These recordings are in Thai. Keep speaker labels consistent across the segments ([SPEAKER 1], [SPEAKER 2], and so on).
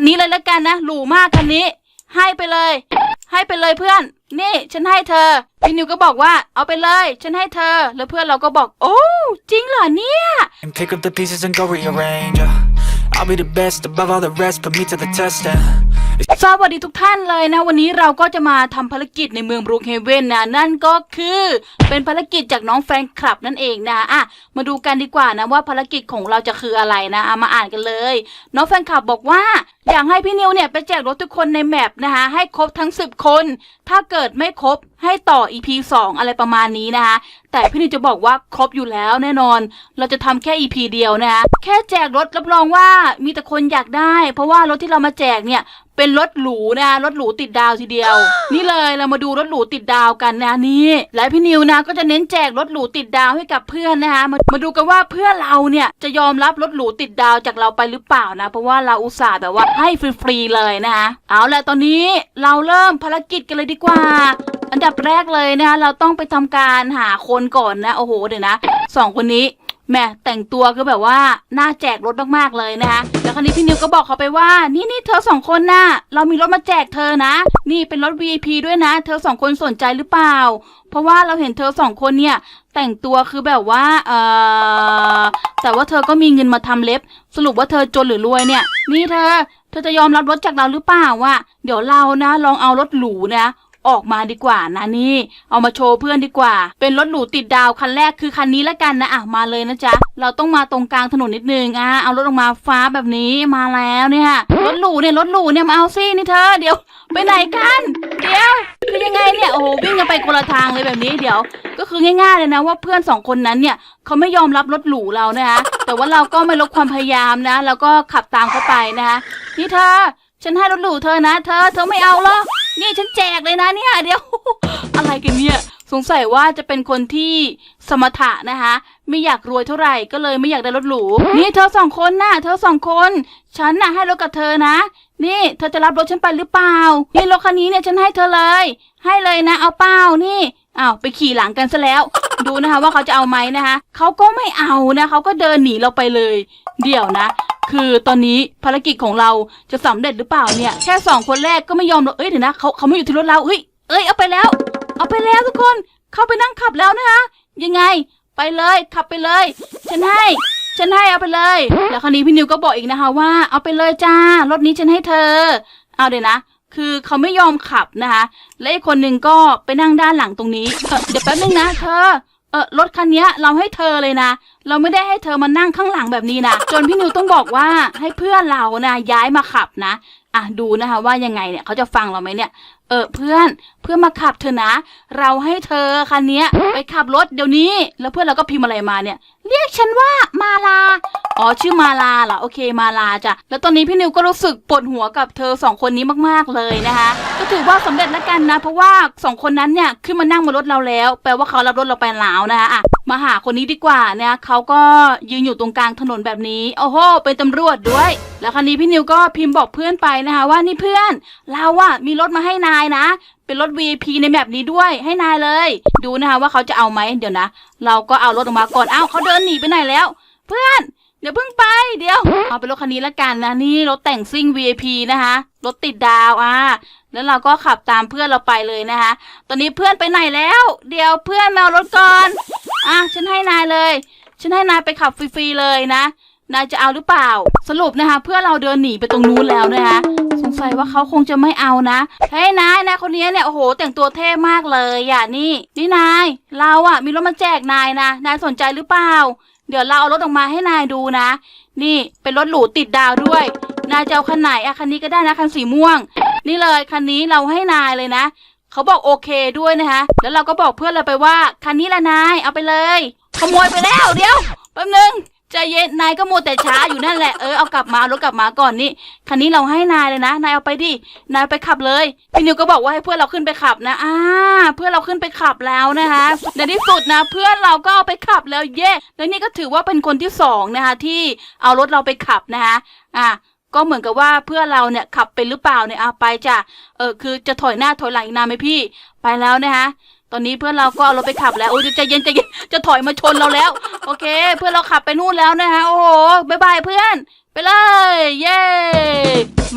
[SPEAKER 1] นนี้เลยละกันนะ หรูมากคันนี้ ให้ไปเลย ให้ไปเลยเพื่อน นี่ ฉันให้เธอ พี่นิวก็บอกว่า เอาไปเลย ฉันให้เธอ แล้วเพื่อนเราก็บอก โอ้ จริงเหรอเนี่ย
[SPEAKER 2] And pick up the pieces and go rearrange. yeah. I'll be the best above all the rest, put me to the test. And
[SPEAKER 1] สวัสดีทุกท่านเลยนะ วันนี้เราก็จะมาทำภารกิจในเมืองบรูคเฮเว่นนะ นั่นก็คือเป็นภารกิจจากน้องแฟนคลับนั่นเองนะอะมาดูกันดีกว่านะว่าภารกิจของเราจะคืออะไรนะอะมาอ่านกันเลย น้องแฟนคลับบอกว่า อยากให้พี่นิวเนี่ยไปแจกรถทุกคนในแมปนะคะให้ครบทั้ง 10 คน ถ้าเกิดไม่ครบให้ต่อ EP 2 อะไรประมาณนี้นะคะแต่พี่นิวจะบอกว่าครบอยู่แล้วแน่นอน เราจะทำแค่ EP เดียวนะคะแค่แจกรถรับรองว่ามีแต่คนอยากได้ เพราะว่ารถที่เรามาแจกเนี่ยเป็นรถหรูนะคะรถหรูติดดาวทีเดียว นี่เลยเรามาดูรถหรูติดดาวกันนะนี่และพี่นิวนะก็จะเน้นแจกรถหรูติดดาวให้กับเพื่อนนะคะมามาดูกันว่าเพื่อนเราเนี่ยจะยอมรับรถหรูติดดาวจากเราไปหรือเปล่านะ เพราะว่าเราอุตส่าห์แบบว่าให้ฟรีๆเลยนะคะเอาละตอนนี้เราเริ่มภารกิจกันเลยดีกว่า อันดับแรกเลยนะคะเราต้องไปทำการหาคนก่อนนะโอ้โหเดี๋ยวนะสองคนนี้แหม่แต่งตัวก็แบบว่าน่าแจกรถมากๆเลยนะคะ แล้วคราวนี้พี่นิวก็บอกเขาไปว่า นี่นี่เธอสองคนน่ะ เรามีรถมาแจกเธอนะ นี่เป็นรถ VIP ด้วยนะ เธอสองคนสนใจหรือเปล่า เพราะว่าเราเห็นเธอสองคนเนี่ย แต่งตัวคือแบบว่า เออแต่ว่าเธอก็มีเงินมาทำเล็บ สรุปว่าเธอจนหรือรวยเนี่ย นี่เธอ เธอจะยอมรับรถจากเราหรือเปล่าวะเดี๋ยวเรานะ ลองเอารถหรูนะ ออกมาดีกว่านะนี่ เอามาโชว์เพื่อนดีกว่า เป็นรถหรูติดดาวคันแรกคือคันนี้ล้วกันนะอะมาเลยนะจ๊ะ เราต้องมาตรงกลางถนนนิดนึงอะเอารถออกมาฟ้าแบบนี้มาแล้วเนี่ยรถหรูเนี่ยรถหรูเนี่ยมาเอาสินี่เธอเดี๋ยวไปไหนกันเดี๋ยวคือยังไงเนี่ยโอ้โหวิ่งกันไปคนละทางเลยแบบนี้เดี๋ยว ก็คือง่ายๆเลยนะว่าเพื่อนสองคนนั้นเนี่ยเขาไม่ยอมรับรถหรูเรานะคะแต่ว่าเราก็ไม่ลดความพยายามนะแล้วก็ขับตามเขาไปนะคะนี่เธอฉันให้รถหรูเธอนะ เธอเธอไม่เอาหรอ นี่ฉันแจกเลยนะเนี่ยเดี๋ยวอะไรกันเนี่ยสงสัยว่าจะเป็นคนที่สมถะนะคะ ไม่อยากรวยเท่าไหร่ก็เลยไม่อยากได้รถหรูนี่เธอสองคนน่ะ เธอสองคน ฉันน่ะให้รถกับเธอนะ นี่เธอจะรับรถฉันไปหรือเปล่านี่รถคันนี้เนี่ยฉันให้เธอเลย ให้เลยนะ เอาเปล่านี่อ้าวไปขี่หลังกันซะแล้ว ดูนะคะว่าเขาจะเอาไหมนะคะเขาก็ไม่เอานะเขาก็เดินหนีเราไปเลย เดี๋ยวนะ คือตอนนี้ภารกิจของเราจะสำเร็จหรือเปล่าเนี่ย แค่สองคนแรกก็ไม่ยอมหรอกเอ้ยเดี๋ยวนะเขาเขาไม่อยู่ที่รถเราเอ้ยเอ้ยเอาไปแล้ว เอาไปแล้วทุกคนเข้าไปนั่งขับแล้วนะคะ ยังไง ไปเลยขับไปเลย ฉันให้ฉันให้เอาไปเลย แล้วคราวนี้พี่นิวก็บอกอีกนะคะว่า เอาไปเลยจ้ารถนี้ฉันให้เธอ เอาเดี๋ยวนะ คือเขาไม่ยอมขับนะคะ และอีกคนหนึ่งก็ไปนั่งด้านหลังตรงนี้เออเดี๋ยวแป๊บนึงนะเธอ เออรถคันนี้เราให้เธอเลยนะ เราไม่ได้ให้เธอมานั่งข้างหลังแบบนี้นะ จนพี่นิวต้องบอกว่าให้เพื่อนเรานะย้ายมาขับนะ อะดูนะคะว่ายังไงเนี่ยเขาจะฟังเราไหมเนี่ย เออเพื่อนเพื่อนมาขับเธอนะ เราให้เธอคันนี้ไปขับรถเดี๋ยวนี้ แล้วเพื่อนเราก็พิมพ์อะไรมาเนี่ย เรียกฉันว่ามาลา อ๋อชื่อมาลาเหรอโอเคมาลาจ้ะ แล้วตอนนี้พี่นิวก็รู้สึกปวดหัวกับเธอสองคนนี้มากๆเลยนะคะ ถือว่าสำเร็จแล้วกันนะ เพราะว่าสองคนนั้นเนี่ยขึ้นมานั่งบนรถเราแล้ว แปลว่าเขารับรถเราไปแล้วนะคะอะมาหาคนนี้ดีกว่าเนี่ยเขาก็ยืนอยู่ตรงกลางถนนแบบนี้ โอ้โหเป็นตำรวจด้วย แล้วคราวนี้พี่นิวก็พิมพ์บอกเพื่อนไปนะคะว่านี่เพื่อน เราอะมีรถมาให้นายนะเป็นรถ VIP ในแบบนี้ด้วยให้นายเลย ดูนะคะว่าเขาจะเอาไหมเดี๋ยวนะ เราก็เอารถออกมาก่อนอ้าวเขาเดินหนีไปไหนแล้ว เพื่อนเดี๋ยวเพิ่งไป เอาเป็นรถคันนี้ละกันนะนี่รถแต่งซิ่ง VIP นะคะรถติดดาวอะแล้วเราก็ขับตามเพื่อนเราไปเลยนะคะ ตอนนี้เพื่อนไปไหนแล้ว เดี๋ยวเพื่อนมาเอารถก่อนอะฉันให้นายเลย ฉันให้นายไปขับฟรีๆเลยนะนายจะเอาหรือเปล่า สรุปนะคะ เพื่อนเราเดินหนีไปตรงนู้นแล้วนะคะสงสัยว่าเขาคงจะไม่เอานะเฮ้ยนายนายคนนี้เนี่ยโอ้โห แต่งตัวเท่มากเลยอะนี่ นี่นาย เราอะมีรถมาแจกนายนะนายสนใจหรือเปล่า เดี๋ยวเราเอารถออกมาให้นายดูนะ นี่เป็นรถหรูติดดาวด้วย นายจะเอาคันไหนอะคันนี้ก็ได้นะคันสีม่วง นี่เลยคันนี้เราให้นายเลยนะ เขาบอกโอเคด้วยนะคะ แล้วเราก็บอกเพื่อนเราไปว่า คันนี้ละนายเอาไปเลย ขโมยไปแล้วเดี๋ยวแป๊บนึง ใจเย็นนายก็โมวแต่ช้าอยู่นั่นแหละเออเอากลับมาเอารถกลับมาก่อนนี่คันนี้เราให้นายเลยนะ นายเอาไปดินายไปขับเลยพี่นิวก็บอกว่าให้เพื่อนเราขึ้นไปขับนะอ่าเพื่อนเราขึ้นไปขับแล้วนะคะในที่สุดนะ เพื่อนเราก็เอาไปขับแล้วเย่แล้วนี่ก็ถือว่าเป็นคนที่สองนะคะที่เอารถเราไปขับนะคะอ่าก็เหมือนกับว่าเพื่อนเราเนี่ยขับเป็นหรือเปล่าเนี่ยเอาไปจ้ะเออคือจะถอยหน้าถอยหลังอีกนานไหมพี่ ไปแล้วนะคะ ตอนนี้เพื่อนเราก็เอารถไปขับแล้วโอ้ยใจเย็นใจเย็นจะถอยมาชนเราแล้ว โอเค เพื่อนเราขับไปนู่นแล้วนะคะโอ้โหบายบายเพื่อน ไปเลย เย้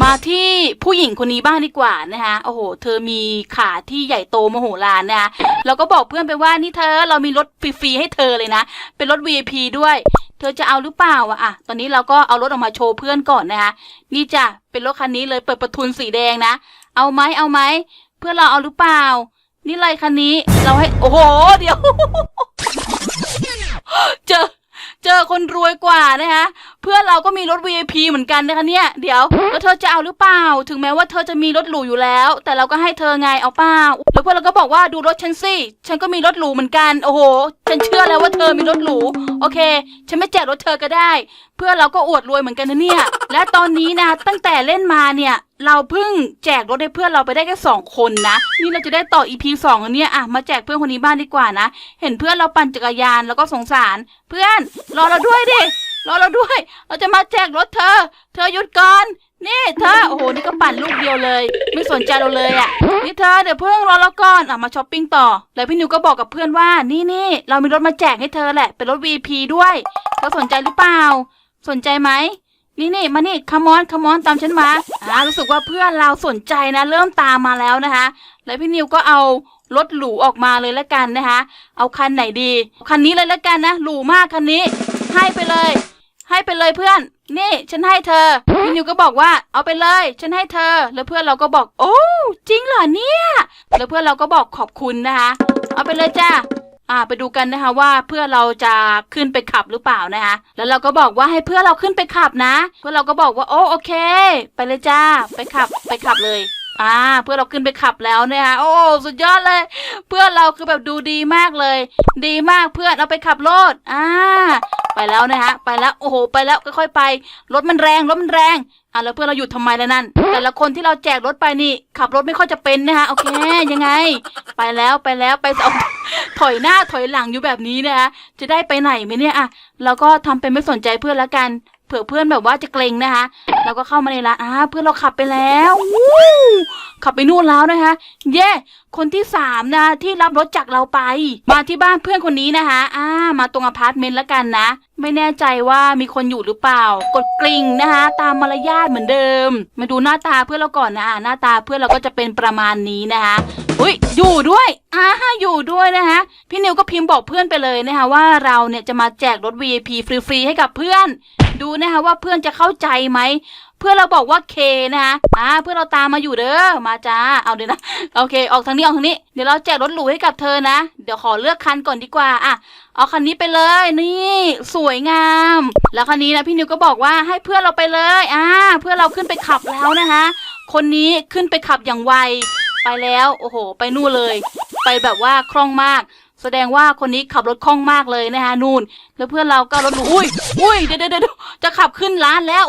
[SPEAKER 1] มาที่ผู้หญิงคนนี้บ้างดีกว่านะคะโอ้โห เธอมีขาที่ใหญ่โตมโหฬารนะคะเราก็บอกเพื่อนไปว่านี่เธอเรามีรถฟรีๆให้เธอเลยนะ เป็นรถ VIP ด้วย เธอจะเอาหรือเปล่าอะอะตอนนี้เราก็เอารถออกมาโชว์เพื่อนก่อนนะคะนี่จ้ะเป็นรถคันนี้เลยเปิดประทุนสีแดงนะ เอาไหมเอาไหมเพื่อนเราเอาหรือเปล่า นี่ไรคันนี้ เราให้ โอ้โห เดี๋ยว เจอ เจอคนรวยกว่านะคะ เพื่อนเราก็มีรถ VIP เหมือนกันนะคะเนี่ย เดี๋ยวแล้วเธอจะเอาหรือเปล่า ถึงแม้ว่าเธอจะมีรถหรูอยู่แล้ว แต่เราก็ให้เธอไงเอาเปล่าแล้วเพื่อนเราก็บอกว่าดูรถฉันสิฉันก็มีรถหรูเหมือนกันโอ้โห ฉันเชื่อแล้วว่าเธอมีรถหรูโอเค ฉันไม่แจกรถเธอก็ได้ เพื่อนเราก็อวดรวยเหมือนกันนะเนี่ย และตอนนี้นะตั้งแต่เล่นมาเนี่ยเราเพิ่งแจกรถให้เพื่อนเราไปได้แค่สองคนนะ นี่เราจะได้ต่อ EP สองอันเนี่ยอะมาแจกเพื่อนคนนี้บ้างดีกว่านะ เห็นเพื่อนเราปั่นจักรยานแล้วก็สงสาร เพื่อนรอเราด้วยดิ รอเราด้วย เราจะมาแจกรถเธอ เธอหยุดก่อน นี่เธอ โอ้โห นี่ก็ปั่นลูกเดียวเลย ไม่สนใจเราเลยอะ นี่เธอเดี๋ยวเพิ่งรอเราก่อนอะมาช้อปปิ้งต่อ แล้วพี่นิวก็บอกกับเพื่อนว่า นี่นี่เรามีรถมาแจกให้เธอแหละ เป็นรถ V P ด้วย เธอสนใจหรือเปล่า สนใจไหม นี่นี่มานี่คามอนคามอนตามฉันมา อ่า รู้สึกว่าเพื่อนเราสนใจนะ เริ่มตามมาแล้วนะคะ แล้วพี่นิวก็เอารถหรูออกมาเลยละกันนะคะ เอาคันไหนดี คันนี้เลยละกันนะ หรูมากคันนี้ ให้ไปเลย ให้ไปเลยเพื่อน นี่ฉันให้เธอพี่นิวก็บอกว่าเอาไปเลย ฉันให้เธอ แล้วเพื่อนเราก็บอก โอ้จริงเหรอเนี่ย แล้วเพื่อนเราก็บอกขอบคุณนะคะ เอาไปเลยจ้าอ่าไปดูกันนะคะว่าเพื่อนเราจะขึ้นไปขับหรือเปล่านะคะ แล้วเราก็บอกว่าให้เพื่อนเราขึ้นไปขับนะ เพื่อนเราก็บอกว่าโอ้โอเค ไปเลยจ้า ไปขับไปขับเลย อ่าเพื่อนเราขึ้นไปขับแล้วนะคะโอ้สุดยอดเลย เพื่อนเราคือแบบดูดีมากเลย ดีมากเพื่อนเอาไปขับรถอ่าไปแล้วนะคะไปแล้วโอ้โหไปแล้วค่อยๆไปรถมันแรงรถมันแรงอะแล้วเพื่อนเราหยุดทำไมแล้วนั่น แต่ละคนที่เราแจกรถไปนี่ ขับรถไม่ค่อยจะเป็นนะคะโอเคยังไง ไปแล้วไปแล้วไปเอาถอยหน้าถอยหลังอยู่แบบนี้นะคะจะได้ไปไหนไหมเนี่ยอะเราก็ทำเป็นไม่สนใจเพื่อนละกัน เผื่อเพื่อนแบบว่าจะเกรงนะคะ เราก็เข้ามาในร้านอ่าเพื่อนเราขับไปแล้วขับไปนู่นแล้วนะคะ เย่คนที่สามนะที่รับรถจากเราไป มาที่บ้านเพื่อนคนนี้นะคะ อ่า มาตรงอพาร์ตเมนต์ละกันนะ ไม่แน่ใจว่ามีคนอยู่หรือเปล่า กดกริ่งนะคะ ตามมารยาทเหมือนเดิม มาดูหน้าตาเพื่อนเราก่อนนะหน้าตาเพื่อนเราก็จะเป็นประมาณนี้นะคะอุ้ยอยู่ด้วยอ่าอยู่ด้วยนะคะพี่นิวก็พิมพ์บอกเพื่อนไปเลยนะคะว่าเราเนี่ยจะมาแจกรถ VIP ฟรีๆให้กับเพื่อน ดูนะคะว่าเพื่อนจะเข้าใจไหมเพื่อนเราบอกว่าเคนะคะอ่าเพื่อนเราตามมาอยู่เด้อมาจ้าเอาเดี๋ยวนะโอเค ออกทางนี้ออกทางนี้เดี๋ยวเราแจกรถหรูให้กับเธอนะ เดี๋ยวขอเลือกคันก่อนดีกว่าอะเอาคันนี้ไปเลยนี่ สวยงาม แล้วคันนี้นะพี่นิวก็บอกว่าให้เพื่อนเราไปเลยอ่าเพื่อนเราขึ้นไปขับแล้วนะคะคนนี้ขึ้นไปขับอย่างไวไปแล้วโอ้โห ไปนู่นเลย ไปแบบว่าคล่องมาก แสดงว่าคนนี้ขับรถคล่องมากเลยนะคะนู่นแล้วเพื่อนเราก็รถหรูอุ้ยอุ้ยเดี๋ยวเดี๋ยว จะขับขึ้นร้านแล้ว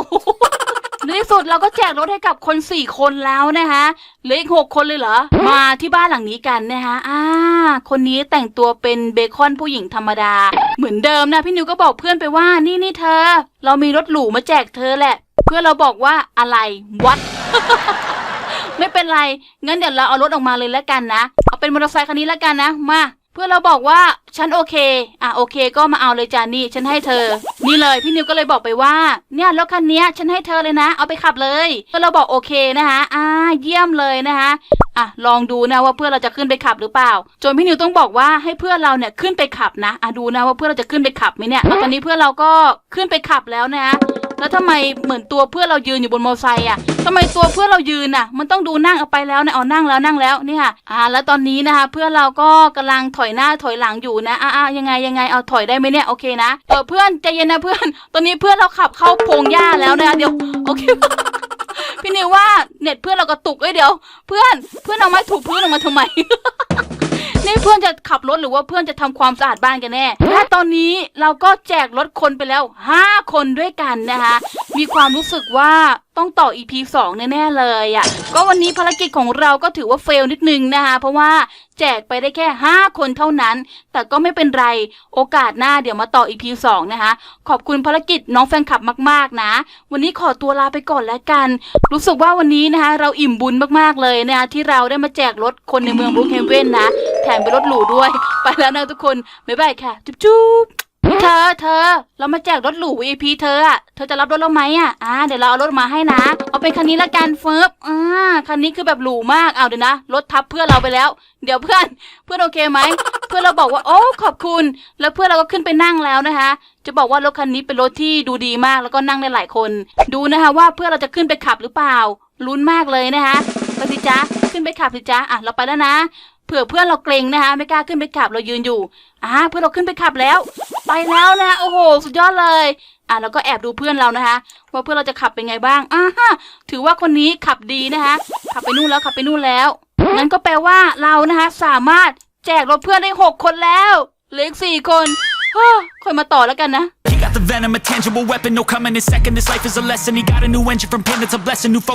[SPEAKER 1] ในที่สุดเราก็แจกรถให้กับคนสี่คนแล้วนะคะเหลืออีกหกคนเลยเหรอ มาที่บ้านหลังนี้กันนะคะอ่า คนนี้แต่งตัวเป็นเบคอนผู้หญิงธรรมดา เหมือนเดิมนะพี่นิวก็บอกเพื่อนไปว่านี่นี่เธอ เรามีรถหรูมาแจกเธอแหละ เพื่อนเราบอกว่าอะไรวัด ไม่เป็นไรงั้นเดี๋ยวเราเอารถออกมาเลยแล้วกันนะ เอาเป็นมอเตอร์ไซค์คันนี้แล้วกันนะมา เพื่อนเราบอกว่าฉันโอเค อะโอเค ก็มาเอาเลยจานี่ฉันให้เธอ นี่เลยพี่นิวก็เลยบอกไปว่า เนี่ยรถคันนี้ฉันให้เธอเลยนะ เอาไปขับเลยเพื่อนเราบอกโอเคนะคะอ่าเยี่ยมเลยนะคะอะลองดูนะว่าเพื่อนเราจะขึ้นไปขับหรือเปล่า จนพี่นิวต้องบอกว่าให้เพื่อนเราเนี่ยขึ้นไปขับนะอะดูนะว่าเพื่อนเราจะขึ้นไปขับไหมเนี่ยแล้วตอนนี้เพื่อนเราก็ขึ้นไปขับแล้วนะ แล้วทำไมเหมือนตัวเพื่อนเรายืนอยู่บนมอเตอร์ไซค์อะทำไมตัวเพื่อนเรายืนอะ มันต้องดูนั่งเอาไปแล้วนะเอานั่งแล้วนั่งแล้วนี่ค่ะอ่า แล้วตอนนี้นะคะ เพื่อนเราก็กำลังถอยหน้าถอยหลังอยู่นะอ่าอยังไงยังไงเอาถอยได้ไหมเนี่ยโอเคนะเออเพื่อนใจเย็นนะเพื่อน ตอนนี้เพื่อนเราขับเข้าพงหญ้าแล้วนะคะเดี๋ยวโอเคพี่นิวว่าเน็ตเพื่อนเรากระตุกเอ้ยเดี๋ยว เพื่อนเพื่อนเอาไม้ถูพื้นออกมาทำไม นี่เพื่อนจะขับรถหรือว่าเพื่อนจะทำความสะอาดบ้านกันแน่ และตอนนี้เราก็แจกรถคนไปแล้ว 5 คนด้วยกันนะคะ มีความรู้สึกว่า ต้องต่อ EP 2 แน่ๆเลยอะ่ะ ก็วันนี้ภารกิจของเราก็ถือว่าเฟลนิดนึงนะคะ เพราะว่าแจกไปได้แค่ 5 คนเท่านั้น แต่ก็ไม่เป็นไรโอกาสหน้าเดี๋ยวมาต่อ EP 2 นะคะ ขอบคุณภารกิจน้องแฟนคลับมากๆนะ วันนี้ขอตัวลาไปก่อนแล้วกัน รู้สึกว่าวันนี้นะคะ เราอิ่มบุญมากๆเลยนะคะที่เราได้มาแจกรถคนในเมืองบรูคเฮเว่นนะ แถมเป็นรถหรูด้วย ไปแล้วนะทุกคนบ๊ายบายค่ะ จุ๊บ เธอเธอ เรามาแจกรถหรู VIP เธออะเธอจะรับรถเราไหมอะอ่าเดี๋ยวเราเอารถมาให้นะ เอาเป็นคันนี้ละกันเฟิร์บอ่าคันนี้คือแบบหรูมากเอาเดี๋ยวนะรถทับเพื่อนเราไปแล้ว เดี๋ยวเพื่อนเพื่อนโอเคไหม เพื่อนเราบอกว่าโอ้ขอบคุณ แล้วเพื่อนเราก็ขึ้นไปนั่งแล้วนะคะ จะบอกว่ารถคันนี้เป็นรถที่ดูดีมากแล้วก็นั่งได้หลายคน ดูนะคะว่าเพื่อนเราจะขึ้นไปขับหรือเปล่าลุ้นมากเลยนะคะไปสิจ๊ะขึ้นไปขับสิจ๊ะอะเราไปแล้วนะ เผื่อเพื่อนเราเกรงนะคะไม่กล้าขึ้นไปขับเรายืนอยู่อ่าเพื่อนเราขึ้นไปขับแล้ว ไปแล้วนะโอ้โห สุดยอดเลยอะแล้วก็แอบดูเพื่อนเรานะคะว่าเพื่อนเราจะขับเป็นไงบ้างอ่าฮะถือว่าคนนี้ขับดีนะคะขับไปนู่นแล้วขับไปนู่นแล้วงั้นก็แปลว่าเรานะคะสามารถแจกรถเพื่อนได้หกคนแล้วเหลืออีกสี่คนฮ้อค่อยมาต่อแล้วกันนะ
[SPEAKER 2] He got the venom, a tangible weapon, no coming in second. This life is a lesson. He got a new engine from pain, it's a blessing. New focus.